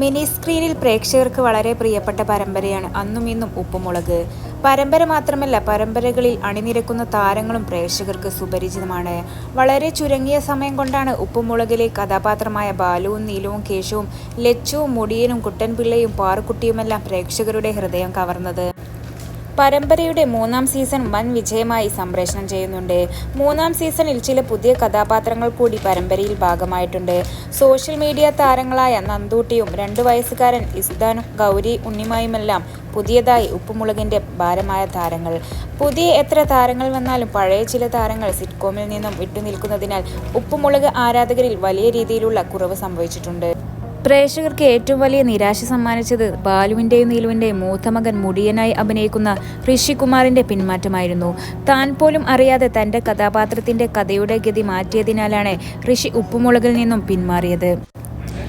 Mini സ്ക്രീനിൽ പ്രേക്ഷകർക്ക് വളരെ പ്രിയപ്പെട്ട പരമ്പരയാണ് അന്നും ഇന്നും ഉപ്പുമുളക്. പരമ്പര മാത്രമല്ല പരമ്പരകളിൽ അണിനിരക്കുന്ന താരങ്ങളും പ്രേക്ഷകർക്ക് സുപരിചിതമാണ്. വളരെ ചുരുങ്ങിയ സമയം കൊണ്ടാണ് ഉപ്പുമുളകിലെ കഥാപാത്രമായ ബാലുവും നീലവും കേശവും ലച്ചുവും മുടിയനും കുട്ടൻപിള്ളയും പാറുക്കുട്ടിയുമെല്ലാം പ്രേക്ഷകരുടെ ഹൃദയം കവർന്നത്. പരമ്പരയുടെ മൂന്നാം സീസൺ വൻ വിജയമായി സംപ്രേഷണം ചെയ്യുന്നുണ്ട്. മൂന്നാം സീസണിൽ ചില പുതിയ കഥാപാത്രങ്ങൾ കൂടി പരമ്പരയിൽ ഭാഗമായിട്ടുണ്ട്. സോഷ്യൽ മീഡിയ താരങ്ങളായ നന്ദൂട്ടിയും രണ്ടു വയസ്സുകാരൻ ഇസ്താനും ഗൗരി ഉണ്ണിമായുമെല്ലാം പുതിയതായി ഉപ്പുമുളകിന്റെ ഭാരമായ താരങ്ങൾ. പുതിയ എത്ര താരങ്ങൾ വന്നാലും പഴയ ചില താരങ്ങൾ സിറ്റ്കോമിൽ നിന്നും വിട്ടുനിൽക്കുന്നതിനാൽ ഉപ്പുമുളക് ആരാധകരിൽ വലിയ രീതിയിലുള്ള കുറവ് സംഭവിച്ചിട്ടുണ്ട്. പ്രേക്ഷകർക്ക് ഏറ്റവും വലിയ നിരാശ സമ്മാനിച്ചത് ബാലുവിന്റെയും നീലുവിന്റെയും മൂത്ത മകൻ മുടിയനായി അഭിനയിക്കുന്ന ഋഷികുമാറിന്റെ പിന്മാറ്റമായിരുന്നു. താൻ പോലും അറിയാതെ തന്റെ കഥാപാത്രത്തിന്റെ കഥയുടെ ഗതി മാറ്റിയതിനാലാണ് ഋഷി ഉപ്പുമുളകിൽ നിന്നും പിന്മാറിയത്.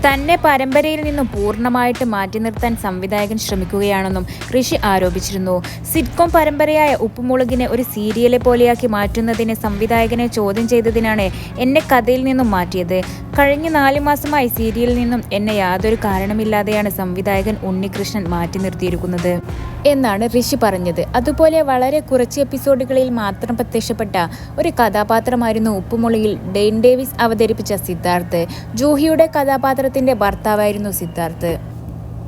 തന്നെ പരമ്പരയിൽ നിന്നും പൂർണമായിട്ട് മാറ്റി നിർത്താൻ സംവിധായകൻ ശ്രമിക്കുകയാണെന്നും ഋഷി ആരോപിച്ചിരുന്നു. സിറ്റ്കോം പരമ്പരയായ ഉപ്പുമുളകിനെ ഒരു സീരിയലെ പോലെയാക്കി മാറ്റുന്നതിന് സംവിധായകനെ ചോദ്യം ചെയ്തതിനാണ് എന്നെ കഥയിൽ നിന്നും മാറ്റിയത്. കഴിഞ്ഞ നാല് മാസമായി സീരിയലിൽ നിന്നും എന്നെ യാതൊരു കാരണമില്ലാതെയാണ് സംവിധായകൻ ഉണ്ണികൃഷ്ണൻ മാറ്റി നിർത്തിയിരിക്കുന്നത്. എന്നാണ് ഋഷി പറഞ്ഞത്. അതുപോലെ വളരെ കുറച്ച് എപ്പിസോഡുകളിൽ മാത്രം പ്രത്യക്ഷപ്പെട്ട ഒരു കഥാപാത്രമായിരുന്നു ഉപ്പുമുളയിൽ ഡെയിൻ ഡേവിസ് അവതരിപ്പിച്ച സിദ്ധാർത്ഥ്. ജൂഹിയുടെ കഥാപാത്രത്തിന്റെ ഭർത്താവായിരുന്നു സിദ്ധാർത്ഥ്.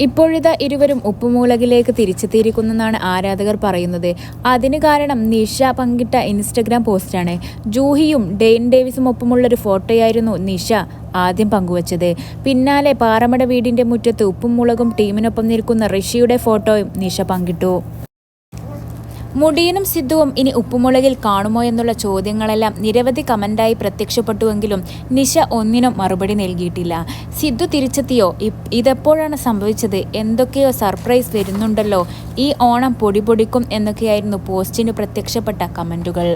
ഇപ്പോഴിതാ ഇരുവരും ഉപ്പുമൂലകിലേക്ക് തിരിച്ചെത്തിയിരിക്കുന്നെന്നാണ് ആരാധകർ പറയുന്നത്. അതിന് കാരണം നിഷ പങ്കിട്ട ഇൻസ്റ്റഗ്രാം പോസ്റ്റാണ്. ജൂഹിയും ഡെയിൻ ഡേവിസും ഒപ്പമുള്ളൊരു ഫോട്ടോയായിരുന്നു നിഷ ആദ്യം പങ്കുവച്ചത്. പിന്നാലെ പാറമട വീടിന്റെ മുറ്റത്ത് ഉപ്പും മുളകും ടീമിനൊപ്പം നിൽക്കുന്ന ഋഷിയുടെ ഫോട്ടോയും നിഷ പങ്കിട്ടു. മുടിയനും സിദ്ധുവും ഇനി ഉപ്പുമുളകിൽ കാണുമോ എന്നുള്ള ചോദ്യങ്ങളെല്ലാം നിരവധി കമന്റായി പ്രത്യക്ഷപ്പെട്ടുവെങ്കിലും നിശ ഒന്നിനും മറുപടി നൽകിയിട്ടില്ല. സിദ്ധു തിരിച്ചെത്തിയോ? ഇതെപ്പോഴാണ് സംഭവിച്ചത്? എന്തൊക്കെയോ സർപ്രൈസ് വരുന്നുണ്ടല്ലോ. ഈ ഓണം പൊടിപൊടിക്കും എന്നൊക്കെയായിരുന്നു പോസ്റ്റിന് പ്രത്യക്ഷപ്പെട്ട കമന്റുകൾ.